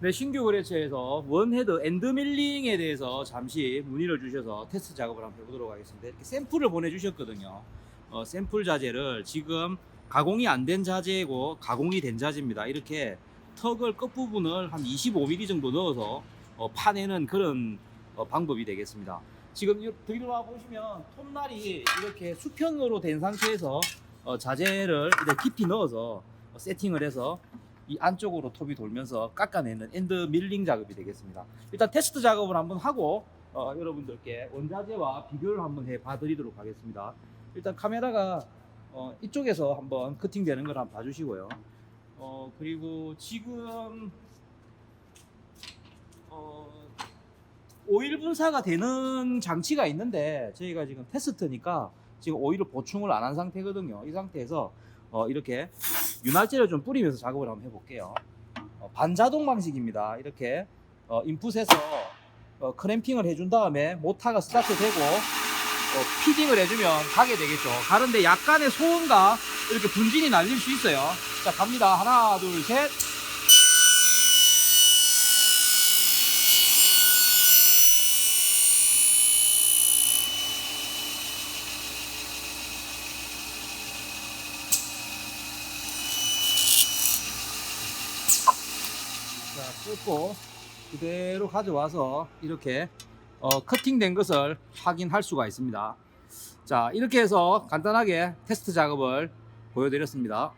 네, 신규 거래처에서 원헤드 엔드 밀링에 대해서 잠시 문의를 주셔서 테스트 작업을 한번 해보도록 하겠습니다. 이렇게 샘플을 보내주셨거든요. 어, 샘플 자재를 지금 가공이 안 된 자재고 가공이 된 자재입니다. 이렇게 턱을 끝부분을 한 25mm 정도 넣어서 어, 파내는 그런 어, 방법이 되겠습니다. 지금 이- 뒤로 보시면 톱날이 이렇게 수평으로 된 상태에서 어, 자재를 이렇게 깊이 넣어서 어, 세팅을 해서 이 안쪽으로 톱이 돌면서 깎아내는 엔드 밀링 작업이 되겠습니다. 일단 테스트 작업을 한번 하고 어, 여러분들께 원자재와 비교를 한번 해 봐드리도록 하겠습니다. 일단 카메라가 어, 이쪽에서 한번 커팅되는 걸 한번 봐주시고요. 어, 그리고 지금 어, 오일 분사가 되는 장치가 있는데 저희가 지금 테스트니까 지금 오일을 보충을 안 한 상태거든요. 이 상태에서 어, 이렇게 윤활제를 좀 뿌리면서 작업을 한번 해볼게요. 어, 반자동 방식입니다. 이렇게 어, 인풋에서 어, 크램핑을 해준 다음에 모터가 스타트되고 어, 피딩을 해주면 가게 되겠죠. 가는데 약간의 소음과 이렇게 분진이 날릴 수 있어요. 자 갑니다. 하나 둘 셋. 자, 뜯고 그대로 가져와서 이렇게 어, 커팅된 것을 확인할 수가 있습니다. 자, 이렇게 해서 간단하게 테스트 작업을 보여드렸습니다.